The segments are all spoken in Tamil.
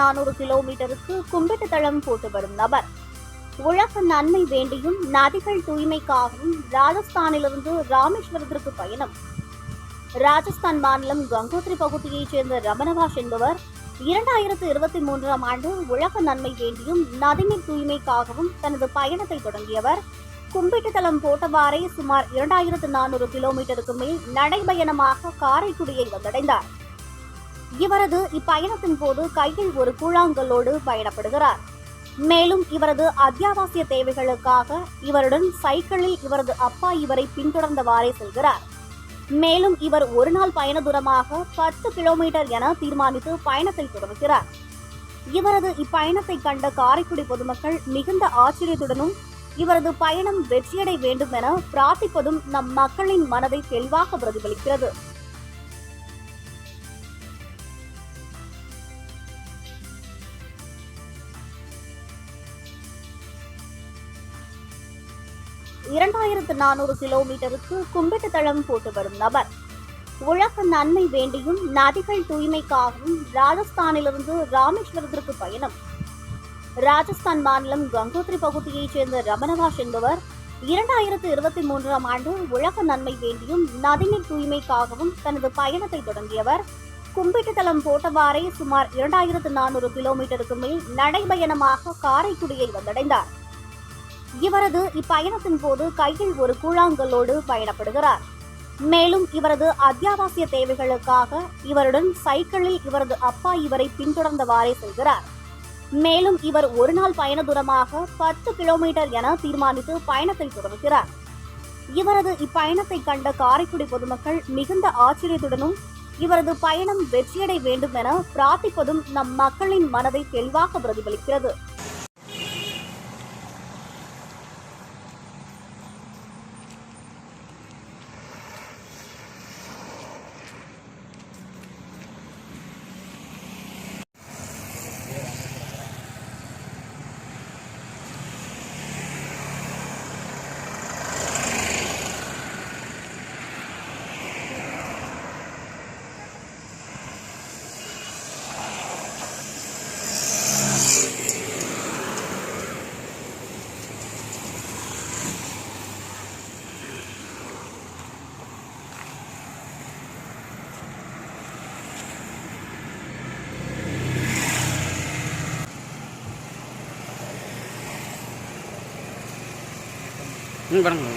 நானூறு கிலோமீட்டருக்கு கும்பிட்டு தளம் போட்டு வரும் நபர். உலக நன்மை வேண்டியும் நதிகள் தூய்மைக்காகவும் ராஜஸ்தானிலிருந்து ராமேஸ்வரத்திற்கு பயணம். ராஜஸ்தான் மாநிலம் கங்கோத்ரி பகுதியைச் சேர்ந்த ரமணவாஸ் என்பவர் இரண்டாயிரத்து இருபத்தி மூன்றாம் ஆண்டு உலக நன்மை வேண்டியும் நதிநீர் தூய்மைக்காகவும் தனது பயணத்தை தொடங்கியவர். கும்பிட்டுத்தலம் போட்டவாறே சுமார் இரண்டாயிரத்து நானூறு கிலோமீட்டருக்கு மேல் நடைபயணமாக காரைக்குடியை வந்தடைந்தார். இவரது இப்பயணத்தின் போது கையில் ஒரு கூழாங்கல்லோடு பயணப்படுகிறார். மேலும் இவரது அத்தியாவசிய தேவைகளுக்காக இவருடன் சைக்கிளில் இவரது அப்பா இவரை பின்தொடர்ந்தவாறே செல்கிறார். மேலும் இவர் ஒரு நாள் பயண தூரமாக பத்து கிலோமீட்டர் என தீர்மானித்து பயணத்தை தொடர்கிறார் இவரது இப்பயணத்தை கண்ட காரைக்குடி பொதுமக்கள் மிகுந்த ஆச்சரியத்துடனும் இவரது பயணம் வெற்றியடை வேண்டும் என பிரார்த்திப்பதும் நம் மக்களின் மனதை தெளிவாக பிரதிபலிக்கிறது. இரண்டாயிரத்து நானூறு கிலோமீட்டருக்கு கும்பிட்டு தளம் போட்டு வரும் நபர். உலக நன்மை வேண்டியும் நதிகள் தூய்மைக்காகவும் ராஜஸ்தானிலிருந்து ராமேஸ்வரத்திற்கு பயணம். ராஜஸ்தான் மாநிலம் கங்கோத்ரி பகுதியைச் சேர்ந்த ரமணவாஸ் என்பவர் இரண்டாயிரத்து இருபத்தி மூன்றாம் ஆண்டு உலக நன்மை வேண்டியும் நதிநீர் தூய்மைக்காகவும் தனது பயணத்தை தொடங்கியவர். கும்பிட்டுத்தலம் போட்டவாறே சுமார் இரண்டாயிரத்து நானூறு கிலோமீட்டருக்கு மேல் நடைபயணமாக காரைக்குடியை வந்தடைந்தார். இவரது இப்பயணத்தின் போது கையில் ஒரு கூழாங்கல்லோடு பயணப்படுகிறார். மேலும் இவரது அத்தியாவசிய தேவைகளுக்காக இவருடன் சைக்கிளில் இவரது அப்பா இவரை பின்தொடர்ந்தவாறே செல்கிறார். மேலும் இவர் ஒரு நாள் பயண தூரமாக பத்து கிலோமீட்டர் என தீர்மானித்து பயணத்தை தொடர்கிறார் இவரது இப்பயணத்தை கண்ட காரைக்குடி பொதுமக்கள் மிகுந்த ஆச்சரியத்துடனும் இவரது பயணம் வெற்றியடை வேண்டும் என பிரார்த்திப்பதும் நம் மக்களின் மனதை தெளிவாக பிரதிபலிக்கிறது. ம் பாருங்க.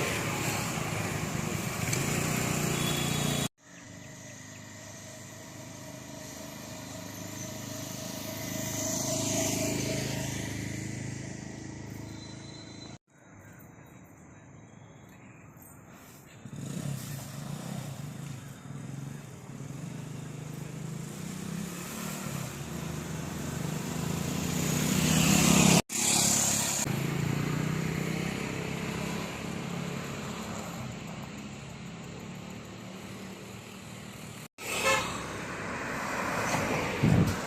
Amen.